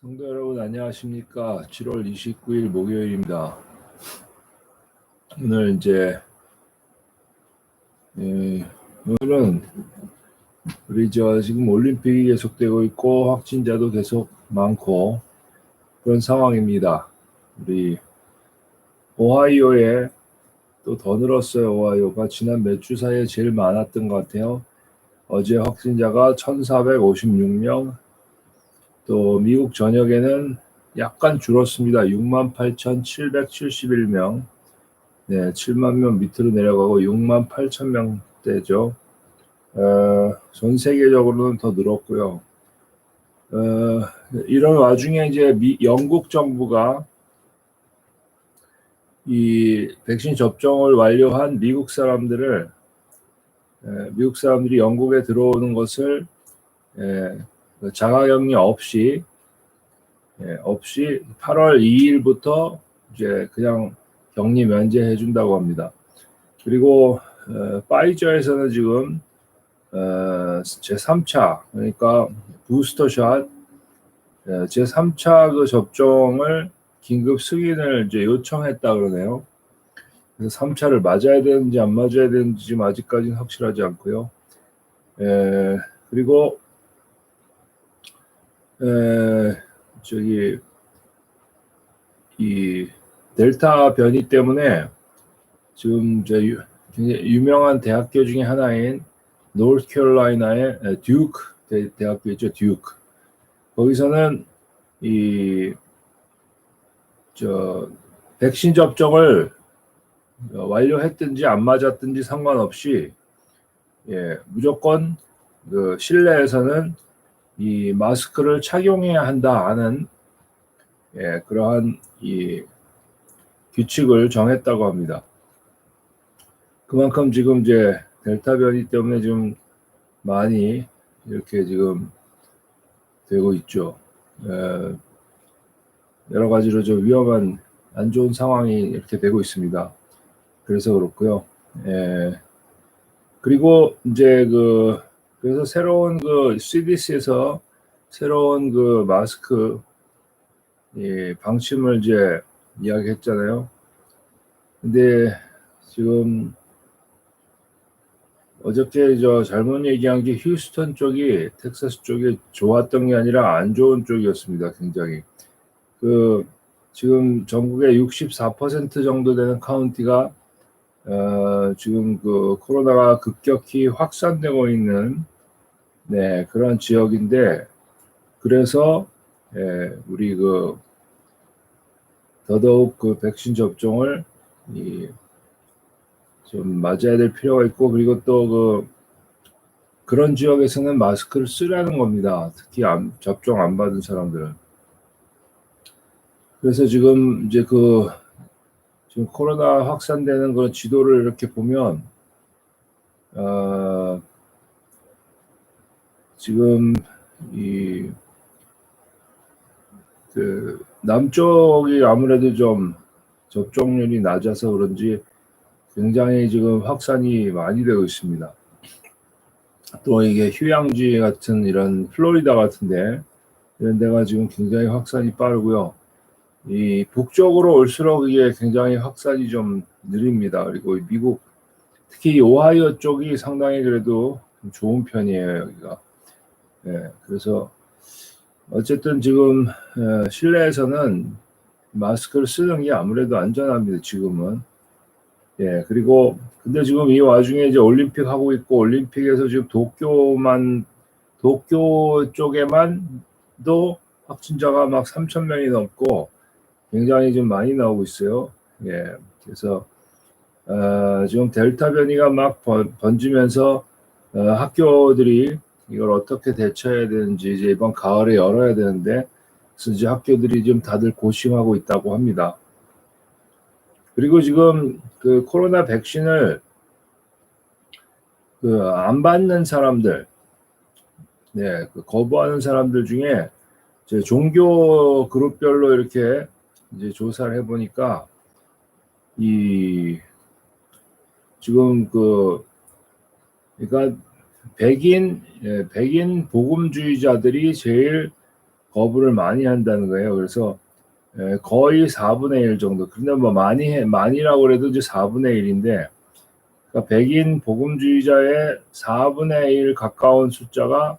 성도 여러분 안녕하십니까? 7월 29일 목요일입니다. 오늘 이제 예, 오늘은 우리 저 지금 올림픽이 계속되고 있고 확진자도 계속 많고 그런 상황입니다. 우리 오하이오에 또 더 늘었어요. 오하이오가 지난 몇 주 사이에 제일 많았던 것 같아요. 어제 확진자가 1,456명, 또 미국 전역에는 약간 줄었습니다. 68,771명. 네, 7만 명 밑으로 내려가고 6만 8천 명대죠. 어, 전 세계적으로는 더 늘었고요. 어, 이런 와중에 이제 미, 영국 정부가 이 백신 접종을 완료한 미국 사람들을 에, 미국 사람들이 영국에 들어오는 것을 에, 자가격리 없이 예, 없이 8월 2일부터 이제 그냥 격리 면제해 준다고 합니다. 그리고 어, 파이저에서는 지금 어, 제 3차 그러니까 부스터샷 예, 제 3차 그 접종을 긴급 승인을 이제 요청했다 그러네요. 그래서 3차를 맞아야 되는지 안 맞아야 되는지 지금 아직까지는 확실하지 않고요. 에, 그리고 에, 저기 이 델타 변이 때문에 지금 저 유, 굉장히 유명한 대학교 중에 하나인 노스캐롤라이나의 듀크 대, 대학교 있죠 듀크. 거기서는 이 저 백신 접종을 완료했든지 안 맞았든지 상관없이 예 무조건 그 실내에서는 이 마스크를 착용해야 한다 하는 예, 그러한 이 규칙을 정했다고 합니다. 그만큼 지금 이제 델타 변이 때문에 좀 많이 이렇게 지금 되고 있죠. 예, 여러 가지로 좀 위험한 안 좋은 상황이 이렇게 되고 있습니다. 그래서 그렇고요. 예, 그리고 이제 그 그래서 새로운 그 CDC에서 새로운 그 마스크 예, 방침을 이제 이야기했잖아요. 근데 지금 어저께 저 잘못 얘기한 게 휴스턴 쪽이 텍사스 쪽이 좋았던 게 아니라 안 좋은 쪽이었습니다. 굉장히 그 지금 전국의 64% 정도 되는 카운티가 어, 지금 그 코로나가 급격히 확산되고 있는 네, 그런 지역인데 그래서 예, 우리 그 더더욱 그 백신 접종을 이, 좀 맞아야 될 필요가 있고 그리고 또 그 그런 지역에서는 마스크를 쓰라는 겁니다. 특히 안, 접종 안 받은 사람들은. 그래서 지금 이제 그 지금 코로나 확산되는 그런 지도를 이렇게 보면 어, 지금 이 그 남쪽이 아무래도 좀 접종률이 낮아서 그런지 굉장히 지금 확산이 많이 되고 있습니다. 또 이게 휴양지 같은 이런 플로리다 같은데 이런 데가 지금 굉장히 확산이 빠르고요. 이 북쪽으로 올수록 이게 굉장히 확산이 좀 느립니다. 그리고 미국 특히 오하이오 쪽이 상당히 그래도 좋은 편이에요 여기가. 예, 그래서 어쨌든 지금 어, 실내에서는 마스크를 쓰는 게 아무래도 안전합니다. 지금은. 예, 그리고 근데 지금 이 와중에 이제 올림픽 하고 있고 올림픽에서 지금 도쿄만 도쿄 쪽에만도 확진자가 막 3천 명이 넘고 굉장히 좀 많이 나오고 있어요. 예, 그래서 어, 지금 델타 변이가 막 번, 번지면서 어, 학교들이 이걸 어떻게 대처해야 되는지 이제 이번 가을에 열어야 되는데 그래서 이제 학교들이 좀 다들 고심하고 있다고 합니다. 그리고 지금 그 코로나 백신을 그 안 받는 사람들, 네, 그 거부하는 사람들 중에 이제 종교 그룹별로 이렇게 이제 조사를 해보니까 이 지금 그 그러니까 백인 예, 백인 복음주의자들이 제일 거부를 많이 한다는 거예요. 그래서 에, 거의 4분의 1 정도. 근데 뭐 많이 해, 많이라고 그래도 이제 4분의 1인데 그러니까 백인 복음주의자의 4분의 1 가까운 숫자가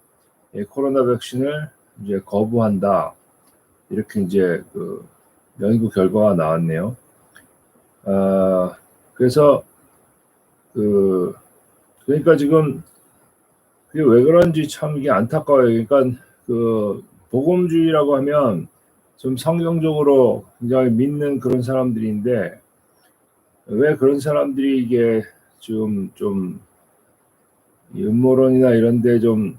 이 코로나 백신을 이제 거부한다. 이렇게 이제 그 연구 결과가 나왔네요. 아, 그래서 그 그러니까 지금 그게 왜 그런지 참 이게 안타까워요. 그러니까 그 복음주의라고 하면 좀 성경적으로 굉장히 믿는 그런 사람들인데 왜 그런 사람들이 이게 지금 좀 음모론이나 이런데 좀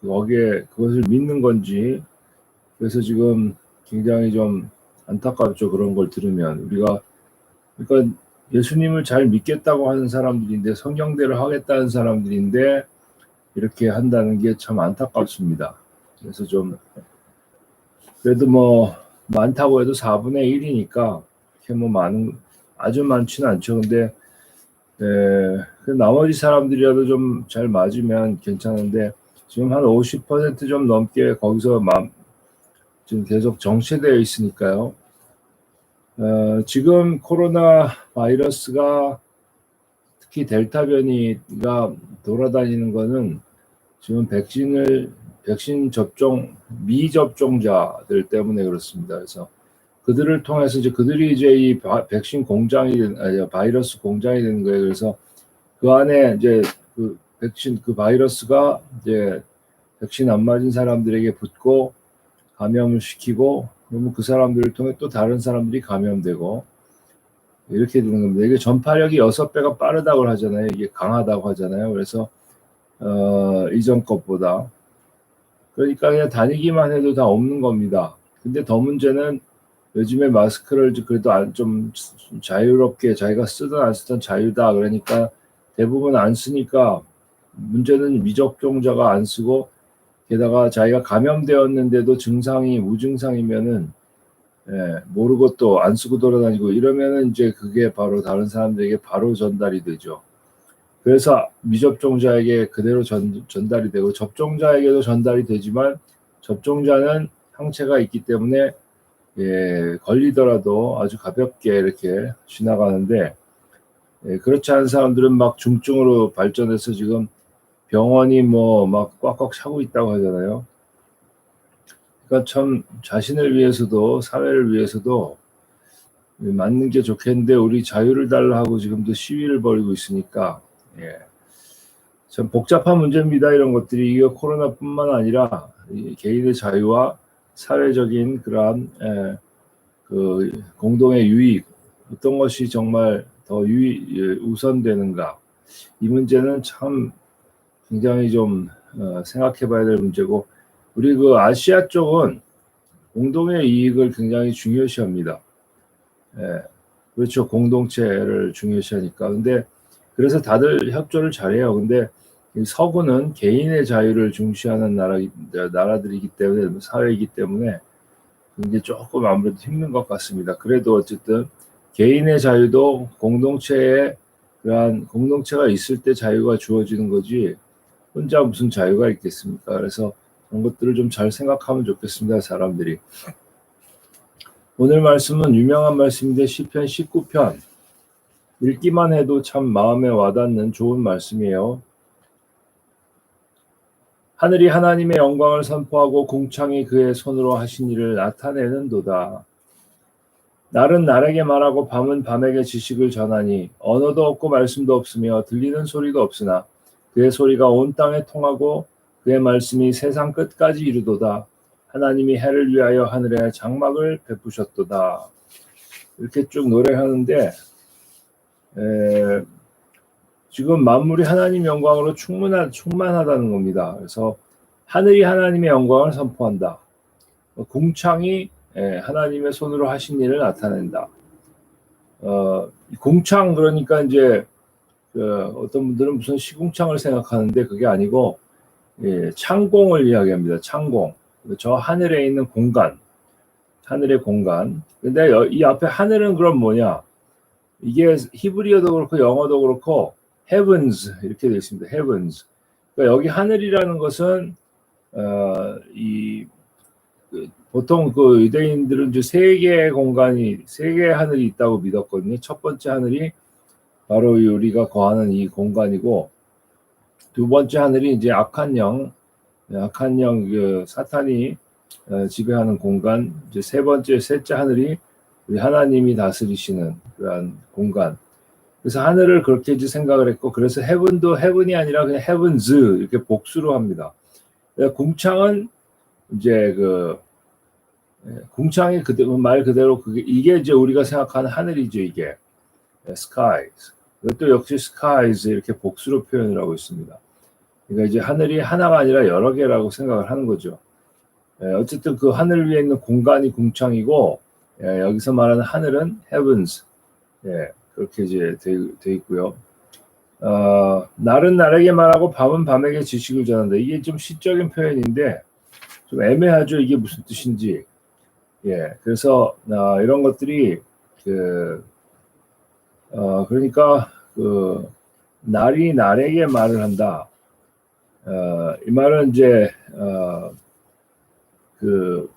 거기에 그것을 믿는 건지 그래서 지금 굉장히 좀 안타깝죠 그런 걸 들으면 우리가 그러니까 예수님을 잘 믿겠다고 하는 사람들인데 성경대로 하겠다는 사람들인데 이렇게 한다는 게 참 안타깝습니다. 그래서 좀 그래도 뭐 많다고 해도 4분의 1이니까 이렇게 뭐 많은 아주 많지는 않죠. 근데 에, 나머지 사람들이라도 좀 잘 맞으면 괜찮은데 지금 한 50%좀 넘게 거기서 마, 지금 계속 정체되어 있으니까요. 어, 지금 코로나 바이러스가 특히 델타 변이가 돌아다니는 거는 지금 백신을 백신 접종 미접종자들 때문에 그렇습니다. 그래서 그들을 통해서 이제 그들이 이제 이 바, 백신 공장이 아니 바이러스 공장이 되는 거예요. 그래서 그 안에 이제 그 백신 그 바이러스가 이제 백신 안 맞은 사람들에게 붙고 감염을 시키고 그러면 그 사람들을 통해 또 다른 사람들이 감염되고 이렇게 되는 겁니다. 이게 전파력이 여섯 배가 빠르다고 하잖아요. 이게 강하다고 하잖아요. 그래서 어, 이전 것보다 그러니까 그냥 다니기만 해도 다 없는 겁니다. 근데 더 문제는 요즘에 마스크를 그래도 좀 자유롭게 자기가 쓰든 안 쓰든 자유다. 그러니까 대부분 안 쓰니까 문제는 미접종자가 안 쓰고 게다가 자기가 감염되었는데도 증상이 무증상이면은 예, 모르고 또 안 쓰고 돌아다니고 이러면은 이제 그게 바로 다른 사람들에게 바로 전달이 되죠. 그래서 미접종자에게 그대로 전, 전달이 되고 접종자에게도 전달이 되지만 접종자는 항체가 있기 때문에 예, 걸리더라도 아주 가볍게 이렇게 지나가는데 예, 그렇지 않은 사람들은 막 중증으로 발전해서 지금 병원이 뭐 막 꽉꽉 차고 있다고 하잖아요. 그러니까 참 자신을 위해서도 사회를 위해서도 맞는 게 좋겠는데 우리 자유를 달라 하고 지금도 시위를 벌이고 있으니까 예. 참 복잡한 문제입니다. 이런 것들이 이게 코로나뿐만 아니라 개인의 자유와 사회적인 그러한 예, 그 공동의 유익 어떤 것이 정말 더 유익 예, 우선되는가 이 문제는 참 굉장히 좀 어, 생각해 봐야 될 문제고 우리 그 아시아 쪽은 공동의 이익을 굉장히 중요시합니다. 예, 그렇죠 공동체를 중요시하니까 근데 그래서 다들 협조를 잘해요. 근데 서구는 개인의 자유를 중시하는 나라 나라들이기 때문에 사회이기 때문에 이게 조금 아무래도 힘든 것 같습니다. 그래도 어쨌든 개인의 자유도 공동체에 그러한 공동체가 있을 때 자유가 주어지는 거지 혼자 무슨 자유가 있겠습니까? 그래서 그런 것들을 좀 잘 생각하면 좋겠습니다, 사람들이. 오늘 말씀은 유명한 말씀인데 시편 19편 읽기만 해도 참 마음에 와닿는 좋은 말씀이에요. 하늘이 하나님의 영광을 선포하고 궁창이 그의 손으로 하신 일을 나타내는도다. 날은 날에게 말하고 밤은 밤에게 지식을 전하니 언어도 없고 말씀도 없으며 들리는 소리도 없으나 그의 소리가 온 땅에 통하고 그의 말씀이 세상 끝까지 이르도다. 하나님이 해를 위하여 하늘에 장막을 베푸셨도다. 이렇게 쭉 노래하는데 에, 지금 만물이 하나님 영광으로 충분하, 충만하다는 겁니다. 그래서 하늘이 하나님의 영광을 선포한다. 궁창이 에, 하나님의 손으로 하신 일을 나타낸다. 어, 궁창 그러니까 이제 그 어떤 분들은 무슨 시궁창을 생각하는데 그게 아니고 예, 창공을 이야기합니다. 창공. 저 하늘에 있는 공간. 하늘의 공간. 근데 이 앞에 하늘은 그럼 뭐냐? 이게 히브리어도 그렇고 영어도 그렇고 heavens 이렇게 되어 있습니다. heavens. 그러니까 여기 하늘이라는 것은 어, 이 그 보통 그 유대인들은 이제 세 개의 공간이 세 개의 하늘이 있다고 믿었거든요. 첫 번째 하늘이 바로 이 우리가 거하는 이 공간이고 두 번째 하늘이 이제 악한 영, 악한 영, 그 사탄이 어, 지배하는 공간. 이제 세 번째, 셋째 하늘이 우리 하나님이 다스리시는 그러한 공간. 그래서 하늘을 그렇게 이제 생각을 했고, 그래서 헤븐도 헤븐이 아니라 그냥 헤븐즈 이렇게 복수로 합니다. 궁창은 이제 그 예, 궁창이 그대로 말 그대로 그게 이게 이제 우리가 생각하는 하늘이죠 이게 skies. 이것도 역시 skies 이렇게 복수로 표현을 하고 있습니다. 그러니까 이제 하늘이 하나가 아니라 여러 개라고 생각을 하는 거죠. 예, 어쨌든 그 하늘 위에 있는 공간이 궁창이고 예, 여기서 말하는 하늘은 heavens 예, 그렇게 이제 돼, 돼 있고요. 어, 날은 날에게 말하고 밤은 밤에게 지식을 전한다. 이게 좀 시적인 표현인데 좀 애매하죠. 이게 무슨 뜻인지. 예, 그래서 어, 이런 것들이 그 어, 그러니까 그 날이 날에게 말을 한다. 어, 이 말은 이제 어, 그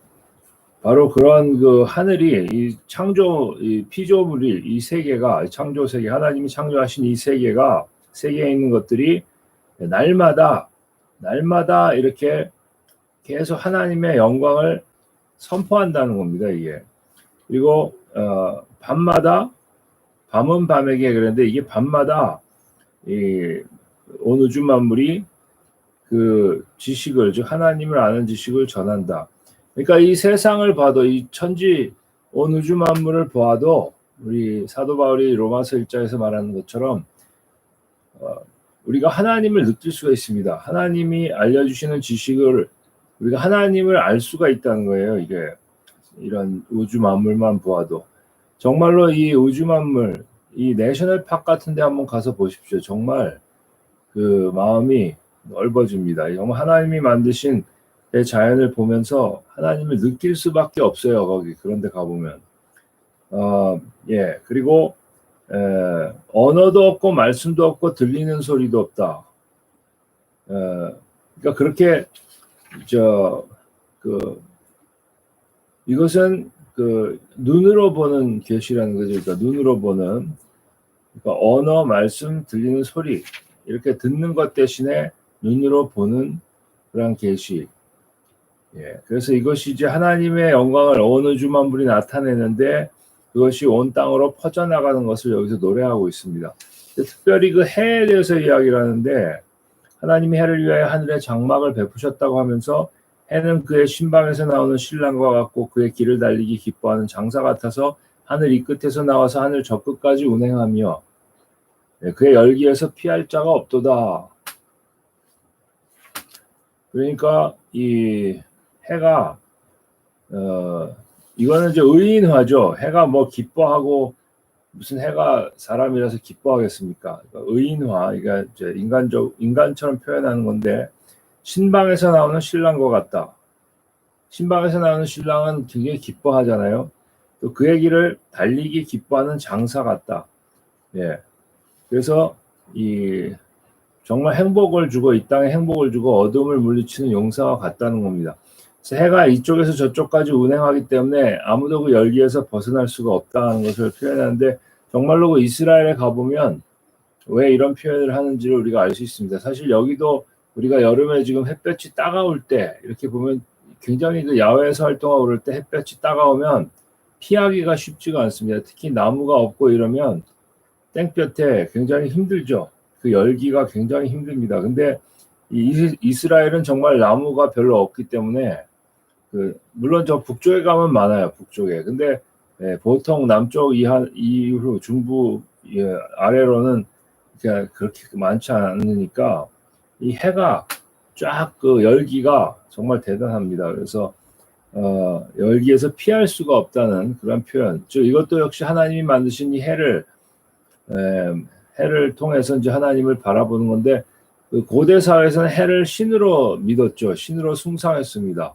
바로 그런 그 하늘이 이 창조 이 피조물이 이 세계가 창조 세계 하나님이 창조하신 이 세계가 세계에 있는 것들이 날마다 날마다 이렇게 계속 하나님의 영광을 선포한다는 겁니다 이게 그리고 어, 밤마다 밤은 밤에게 그랬는데 이게 밤마다 이 온 우주 만물이 그 지식을 즉 하나님을 아는 지식을 전한다. 그러니까 이 세상을 봐도 이 천지 온 우주 만물을 보아도 우리 사도 바울이 로마서 1장에서 말하는 것처럼 어, 우리가 하나님을 느낄 수가 있습니다. 하나님이 알려주시는 지식을 우리가 하나님을 알 수가 있다는 거예요. 이게 이런 우주 만물만 보아도 정말로 이 우주 만물 이 내셔널 팍 같은 데 한번 가서 보십시오. 정말 그 마음이 넓어집니다. 정말 하나님이 만드신 내 자연을 보면서 하나님을 느낄 수밖에 없어요. 거기 그런데 가보면 어, 예 그리고 에, 언어도 없고 말씀도 없고 들리는 소리도 없다. 에, 그러니까 그렇게 저 그 이것은 그 눈으로 보는 계시라는 거죠. 그러니까 눈으로 보는 그러니까 언어, 말씀, 들리는 소리 이렇게 듣는 것 대신에 눈으로 보는 그런 계시. 예, 그래서 이것이 이제 하나님의 영광을 어느 주만불이 나타내는데 그것이 온 땅으로 퍼져나가는 것을 여기서 노래하고 있습니다. 특별히 그 해에 대해서 이야기를 하는데 하나님이 해를 위하여 하늘에 장막을 베푸셨다고 하면서 해는 그의 신방에서 나오는 신랑과 같고 그의 길을 달리기 기뻐하는 장사 같아서 하늘 이 끝에서 나와서 하늘 저 끝까지 운행하며 예, 그의 열기에서 피할 자가 없도다. 그러니까 이 해가 어 이거는 이제 의인화죠. 해가 뭐 기뻐하고 무슨 해가 사람이라서 기뻐하겠습니까? 그러니까 의인화, 그러니까 이제 인간적 인간처럼 표현하는 건데 신방에서 나오는 신랑과 같다. 신방에서 나오는 신랑은 굉장히 기뻐하잖아요. 또 그의 길을 달리기 기뻐하는 장사 같다. 예. 그래서 이 정말 행복을 주고 이 땅에 행복을 주고 어둠을 물리치는 용사와 같다는 겁니다. 해가 이쪽에서 저쪽까지 운행하기 때문에 아무도 그 열기에서 벗어날 수가 없다는 것을 표현하는데 정말로 그 이스라엘에 가보면 왜 이런 표현을 하는지를 우리가 알 수 있습니다. 사실 여기도 우리가 여름에 지금 햇볕이 따가울 때 이렇게 보면 굉장히 그 야외에서 활동하고 그럴 때 햇볕이 따가우면 피하기가 쉽지가 않습니다. 특히 나무가 없고 이러면 땡볕에 굉장히 힘들죠. 그 열기가 굉장히 힘듭니다. 근데 이 이스라엘은 정말 나무가 별로 없기 때문에 그 물론 저 북쪽에 가면 많아요. 북쪽에. 근데 예, 보통 남쪽 이하 이후 중부 예, 아래로는 그렇게 많지 않으니까 이 해가 쫙 그 열기가 정말 대단합니다. 그래서 어, 열기에서 피할 수가 없다는 그런 표현. 즉 이것도 역시 하나님이 만드신 이 해를 에, 해를 통해서 이제 하나님을 바라보는 건데 그 고대 사회에서는 해를 신으로 믿었죠. 신으로 숭상했습니다.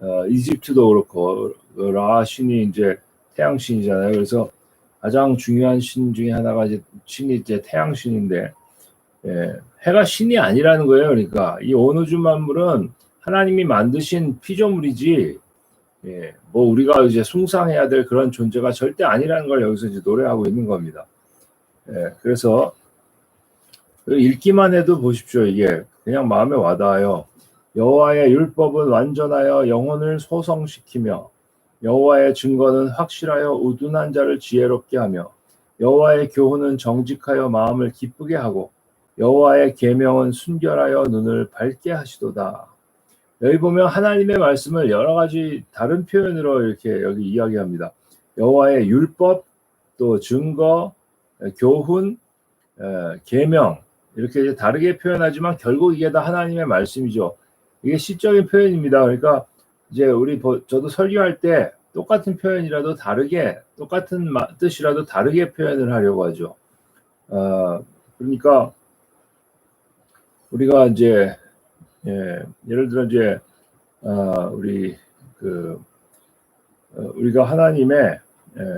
어, 이집트도 그렇고 라 신이 이제 태양 신이잖아요. 그래서 가장 중요한 신 중에 하나가 이제 신이 이제 태양 신인데 예, 해가 신이 아니라는 거예요. 그러니까 이 온우주 만물은 하나님이 만드신 피조물이지 예, 뭐 우리가 이제 숭상해야 될 그런 존재가 절대 아니라는 걸 여기서 이제 노래하고 있는 겁니다. 예, 그래서 읽기만 해도 보십시오. 이게 그냥 마음에 와닿아요. 여호와의 율법은 완전하여 영혼을 소성시키며 여호와의 증거는 확실하여 우둔한 자를 지혜롭게 하며 여호와의 교훈은 정직하여 마음을 기쁘게 하고 여호와의 계명은 순결하여 눈을 밝게 하시도다. 여기 보면 하나님의 말씀을 여러 가지 다른 표현으로 이렇게 여기 이야기합니다. 여호와의 율법, 또 증거, 교훈, 계명 이렇게 다르게 표현하지만 결국 이게 다 하나님의 말씀이죠. 이게 시적인 표현입니다. 그러니까 이제 우리 저도 설교할 때 똑같은 표현이라도 다르게 똑같은 뜻이라도 다르게 표현을 하려고 하죠. 어, 그러니까 우리가 이제 예, 예를 들어 이제 어, 우리 그 어, 우리가 하나님의 예,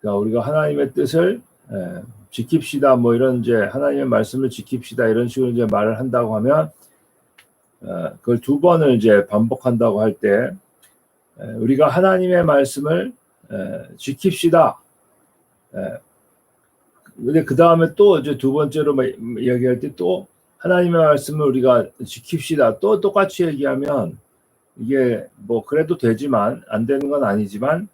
그러니까 우리가 하나님의 뜻을 예, 지킵시다 뭐 이런 이제 하나님의 말씀을 지킵시다 이런 식으로 이제 말을 한다고 하면 어, 그걸 두 번을 이제 반복한다고 할 때 우리가 하나님의 말씀을 지킵시다. 근데 그 다음에 또 이제 두 번째로 이야기할 때 또 하나님의 말씀을 우리가 지킵시다. 또 똑같이 얘기하면 이게 뭐 그래도 되지만 안 되는 건 아니지만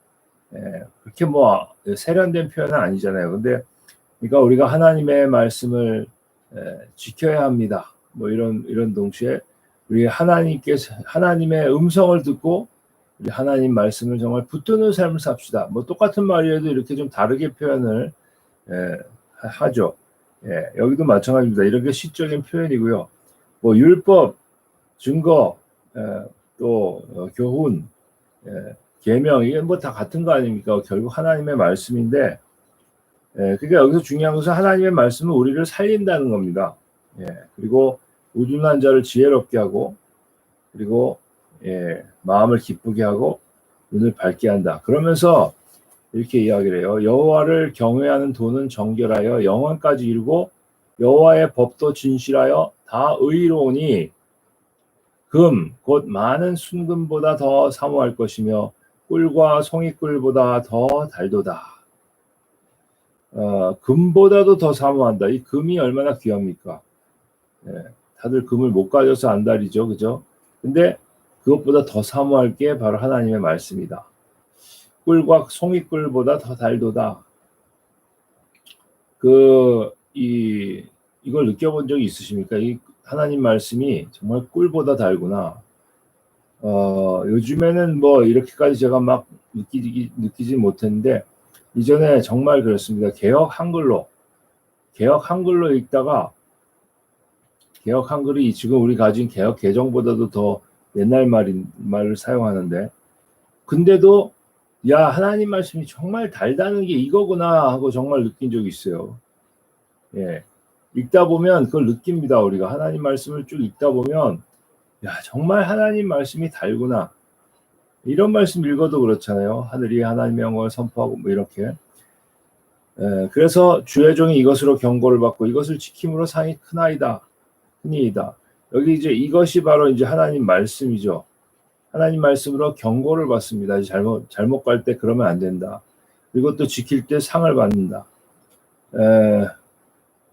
그렇게 뭐 세련된 표현은 아니잖아요. 근데 그러니까 우리가 하나님의 말씀을 지켜야 합니다. 뭐 이런 이런 동시에 우리 하나님께서 하나님의 음성을 듣고 우리 하나님 말씀을 정말 붙드는 삶을 삽시다. 뭐 똑같은 말이라도 이렇게 좀 다르게 표현을 예, 하죠. 예, 여기도 마찬가지입니다. 이렇게 시적인 표현이고요. 뭐 율법, 증거, 예, 또 어, 교훈, 예, 계명 이게 뭐 다 같은 거 아닙니까? 결국 하나님의 말씀인데, 예, 그러니까 여기서 중요한 것은 하나님의 말씀은 우리를 살린다는 겁니다. 예, 그리고 우둔한 자를 지혜롭게 하고 그리고 예, 마음을 기쁘게 하고 눈을 밝게 한다. 그러면서 이렇게 이야기를 해요. 여호와를 경외하는 돈은 정결하여 영원까지 이르고 여호와의 법도 진실하여 다 의로우니 금 곧 많은 순금보다 더 사모할 것이며 꿀과 송이꿀보다 더 달도다. 어, 금보다도 더 사모한다. 이 금이 얼마나 귀합니까? 예. 다들 금을 못 가져서 안달이죠. 그죠? 근데 그것보다 더 사모할 게 바로 하나님의 말씀이다. 꿀과 송이꿀보다 더 달도다. 그, 이, 이걸 느껴본 적이 있으십니까? 이 하나님 말씀이 정말 꿀보다 달구나. 어, 요즘에는 뭐 이렇게까지 제가 막 느끼지, 느끼지 못했는데, 이전에 정말 그렇습니다. 개혁 한글로, 개혁 한글로 읽다가 개혁 한글이 지금 우리 가진 개혁 개정보다도 더 옛날 말인 말을 사용하는데 근데도 야 하나님 말씀이 정말 달다는 게 이거구나 하고 정말 느낀 적이 있어요. 예. 읽다 보면 그걸 느낍니다. 우리가 하나님 말씀을 쭉 읽다 보면 야 정말 하나님 말씀이 달구나. 이런 말씀 읽어도 그렇잖아요. 하늘이 하나님의 영광을 선포하고 뭐 이렇게. 예, 그래서 주의 종이 이것으로 경고를 받고 이것을 지킴으로 상이 크나이다. 흔히이다. 여기 이제 이것이 바로 이제 하나님 말씀이죠. 하나님 말씀으로 경고를 받습니다. 잘못 잘못 갈 때 그러면 안 된다. 그리고 또 지킬 때 상을 받는다. 에,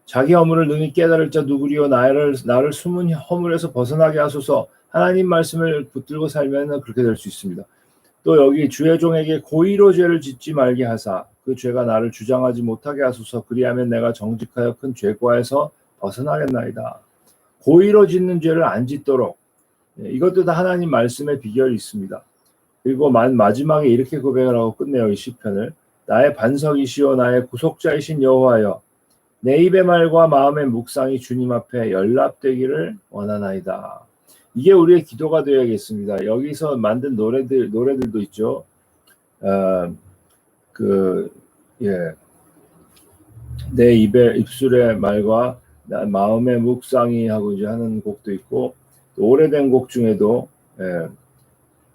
자기 허물을 능히 깨달을 자 누구리요 나를 나를 숨은 허물에서 벗어나게 하소서. 하나님 말씀을 붙들고 살면 그렇게 될 수 있습니다. 또 여기 주의 종에게 고의로 죄를 짓지 말게 하사 그 죄가 나를 주장하지 못하게 하소서. 그리하면 내가 정직하여 큰 죄과에서 벗어나겠나이다. 고의로 짓는 죄를 안 짓도록 예, 이것도 다 하나님 말씀의 비결이 있습니다. 그리고 마지막에 이렇게 고백을 하고 끝내요 이 시편을 나의 반석이시오 나의 구속자이신 여호와여 내 입의 말과 마음의 묵상이 주님 앞에 연락되기를 원하나이다. 이게 우리의 기도가 되어야겠습니다. 여기서 만든 노래들 노래들도 있죠. 어, 그 예. 내 입의 입술의 말과 마음의 묵상이 하고 이제 하는 곡도 있고 또 오래된 곡 중에도 예,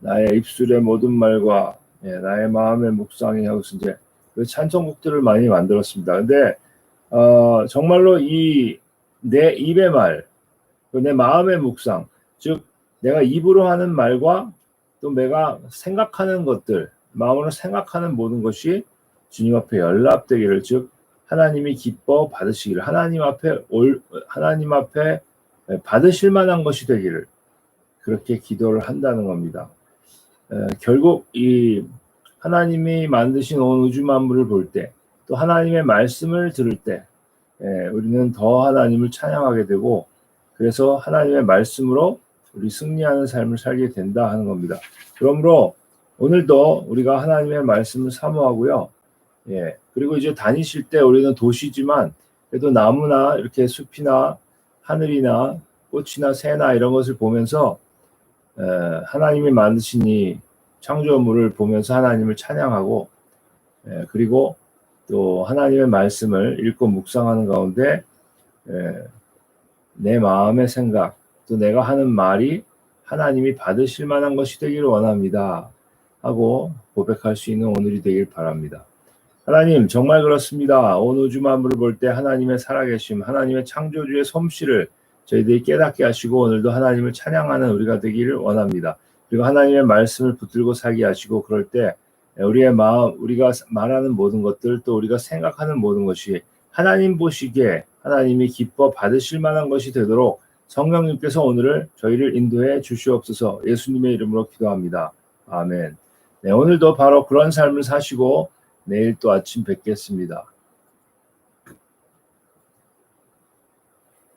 나의 입술의 모든 말과 예, 나의 마음의 묵상이 하고 이제 그 찬송곡들을 많이 만들었습니다. 근데 어, 정말로 이 내 입의 말, 내 마음의 묵상, 즉 내가 입으로 하는 말과 또 내가 생각하는 것들, 마음으로 생각하는 모든 것이 주님 앞에 연락되기를 즉 하나님이 기뻐 받으시기를 하나님 앞에 올 하나님 앞에 받으실 만한 것이 되기를 그렇게 기도를 한다는 겁니다. 에, 결국 이 하나님이 만드신 온 우주 만물을 볼 때 또 하나님의 말씀을 들을 때 에, 우리는 더 하나님을 찬양하게 되고 그래서 하나님의 말씀으로 우리 승리하는 삶을 살게 된다 하는 겁니다. 그러므로 오늘도 우리가 하나님의 말씀을 사모하고요. 예. 그리고 이제 다니실 때 우리는 도시지만 그래도 나무나 이렇게 숲이나 하늘이나 꽃이나 새나 이런 것을 보면서 에, 하나님이 만드신 이 창조물을 보면서 하나님을 찬양하고 에, 그리고 또 하나님의 말씀을 읽고 묵상하는 가운데 에, 내 마음의 생각 또 내가 하는 말이 하나님이 받으실 만한 것이 되기를 원합니다 하고 고백할 수 있는 오늘이 되길 바랍니다. 하나님 정말 그렇습니다. 온 우주 만물을 볼 때 하나님의 살아계심, 하나님의 창조주의 솜씨를 저희들이 깨닫게 하시고 오늘도 하나님을 찬양하는 우리가 되기를 원합니다. 그리고 하나님의 말씀을 붙들고 살게 하시고 그럴 때 우리의 마음, 우리가 말하는 모든 것들 또 우리가 생각하는 모든 것이 하나님 보시기에 하나님이 기뻐 받으실 만한 것이 되도록 성령님께서 오늘을 저희를 인도해 주시옵소서 예수님의 이름으로 기도합니다. 아멘. 네, 오늘도 바로 그런 삶을 사시고 내일 또 아침 뵙겠습니다.